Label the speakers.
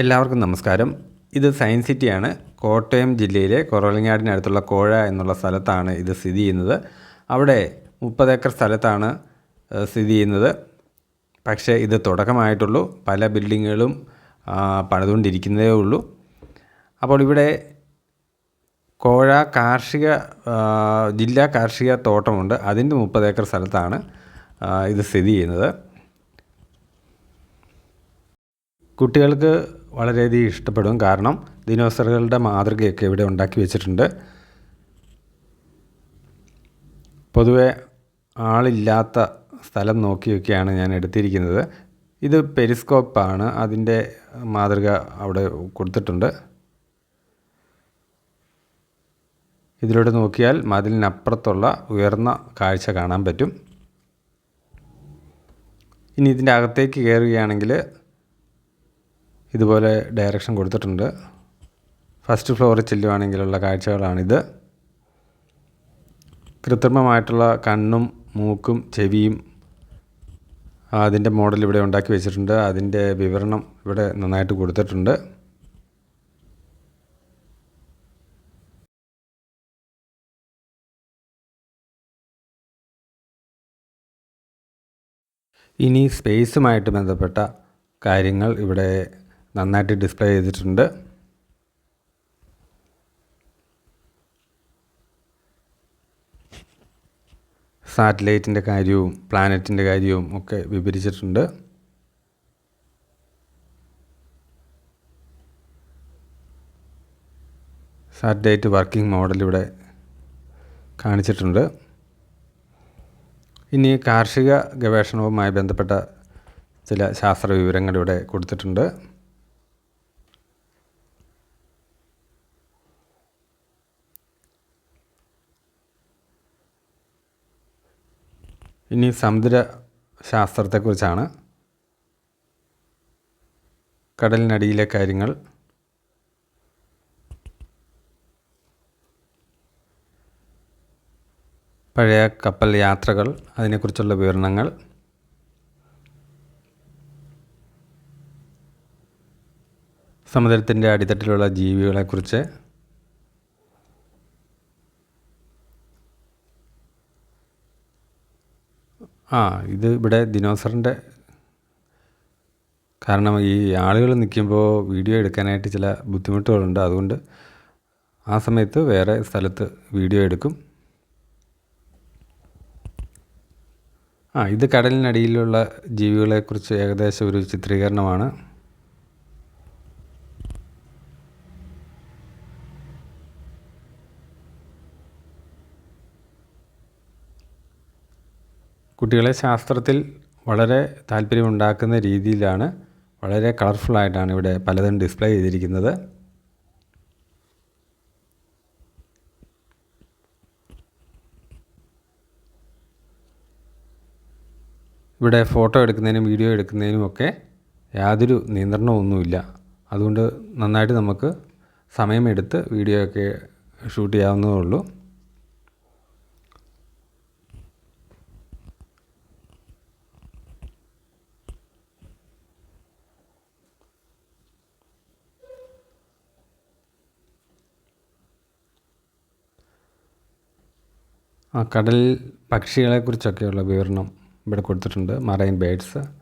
Speaker 1: എല്ലാവർക്കും നമസ്കാരം. ഇത് സയൻസ് സിറ്റിയാണ്. കോട്ടയം ജില്ലയിലെ കുറവലങ്ങാടിനടുത്തുള്ള കോഴ എന്നുള്ള സ്ഥലത്താണ് ഇത് സ്ഥിതി ചെയ്യുന്നത്. അവിടെ മുപ്പത് ഏക്കർ സ്ഥലത്താണ് സ്ഥിതി ചെയ്യുന്നത്. പക്ഷേ ഇത് തുടക്കമായിട്ടുള്ളൂ. പല ബിൽഡിങ്ങുകളും പണിതുകൊണ്ടിരിക്കുന്നതേ ഉള്ളൂ. അപ്പോൾ ഇവിടെ കോഴ കാർഷിക ജില്ലാ കാർഷിക തോട്ടമുണ്ട്. അതിന്റെ മുപ്പത് ഏക്കർ സ്ഥലത്താണ് ഇത് സ്ഥിതി ചെയ്യുന്നത്. കുട്ടികൾക്ക് വളരെയധികം ഇഷ്ടപ്പെടും. കാരണം ദിനോസറുകളുടെ മാതൃകയൊക്കെ ഇവിടെ ഉണ്ടാക്കി വെച്ചിട്ടുണ്ട്. പൊതുവെ ആളില്ലാത്ത സ്ഥലം നോക്കിയൊക്കെയാണ് ഞാൻ എടുത്തിരിക്കുന്നത്. ഇത് പെരിസ്കോപ്പാണ്. അതിന്റെ മാതൃക അവിടെ കൊടുത്തിട്ടുണ്ട്. ഇതിലൂടെ നോക്കിയാൽ മതിലിനപ്പുറത്തുള്ള ഉയർന്ന കാഴ്ച കാണാൻ പറ്റും. ഇനി ഇതിന്റെ അകത്തേക്ക് കയറുകയാണെങ്കിൽ ഇതുപോലെ ഡയറക്ഷൻ കൊടുത്തിട്ടുണ്ട്. ഫസ്റ്റ് ഫ്ലോറിൽ ചെല്ലുവാണെങ്കിലുള്ള കാഴ്ചകളാണിത്. കൃത്രിമമായിട്ടുള്ള കണ്ണും മൂക്കും ചെവിയും അതിന്റെ മോഡൽ ഇവിടെ ഉണ്ടാക്കി വെച്ചിട്ടുണ്ട്. അതിന്റെ വിവരണം ഇവിടെ നന്നായിട്ട് കൊടുത്തിട്ടുണ്ട്. ഇനി സ്പേസുമായിട്ട് ബന്ധപ്പെട്ട കാര്യങ്ങൾ ഇവിടെ നന്നായിട്ട് ഡിസ്പ്ലേ ചെയ്തിട്ടുണ്ട്. സാറ്റലൈറ്റിന്റെ കാര്യവും പ്ലാനറ്റിന്റെ കാര്യവും ഒക്കെ വിവരിച്ചിട്ടുണ്ട്. സാറ്റലൈറ്റ് വർക്കിംഗ് മോഡൽ ഇവിടെ കാണിച്ചിട്ടുണ്ട്. ഇനി കാർഷിക ഗവേഷണവുമായി ബന്ധപ്പെട്ട ചില ശാസ്ത്ര വിവരങ്ങൾ ഇവിടെ കൊടുത്തിട്ടുണ്ട്. ഇനി സമുദ്ര ശാസ്ത്രത്തെക്കുറിച്ചാണ്. കടലിനടിയിലെ കാര്യങ്ങൾ. പഴയ കപ്പൽ യാത്രകൾ അതിനെക്കുറിച്ചുള്ള വിവരണങ്ങൾ. സമുദ്രത്തിന്റെ അടിത്തട്ടിലുള്ള ജീവികളെക്കുറിച്ച് ആ ഇത് ഇവിടെ ദിനോസറിന്റെ കാരണം ഈ ആളുകൾ നിൽക്കുമ്പോൾ വീഡിയോ എടുക്കാനായിട്ട് ചില ബുദ്ധിമുട്ടുകളുണ്ട്. അതുകൊണ്ട് ആ സമയത്ത് വേറെ സ്ഥലത്ത് വീഡിയോ എടുക്കും. ആ ഇത് കടലിനടിയിലുള്ള ജീവികളെക്കുറിച്ച് ഏകദേശം ഒരു ചിത്രീകരണമാണ്. കുട്ടികളെ ശാസ്ത്രത്തിൽ വളരെ താല്പര്യമുണ്ടാക്കുന്ന രീതിയിലാണ് വളരെ കളർഫുള്ളായിട്ടാണ് ഇവിടെ പലതും ഡിസ്പ്ലേ ചെയ്തിരിക്കുന്നത്. ഇവിടെ ഫോട്ടോ എടുക്കുന്നതിനും വീഡിയോ എടുക്കുന്നതിനും ഒക്കെ യാതൊരു നിയന്ത്രണമൊന്നുമില്ല അതുകൊണ്ട് നന്നായിട്ട് നമുക്ക് സമയമെടുത്ത് വീഡിയോ ഒക്കെ ഷൂട്ട് ചെയ്യാവുന്നതേ ഉള്ളൂ. ആ കടൽ പക്ഷികളെക്കുറിച്ചൊക്കെയുള്ള വിവരണം ഇവിടെ കൊടുത്തിട്ടുണ്ട്. Marine birds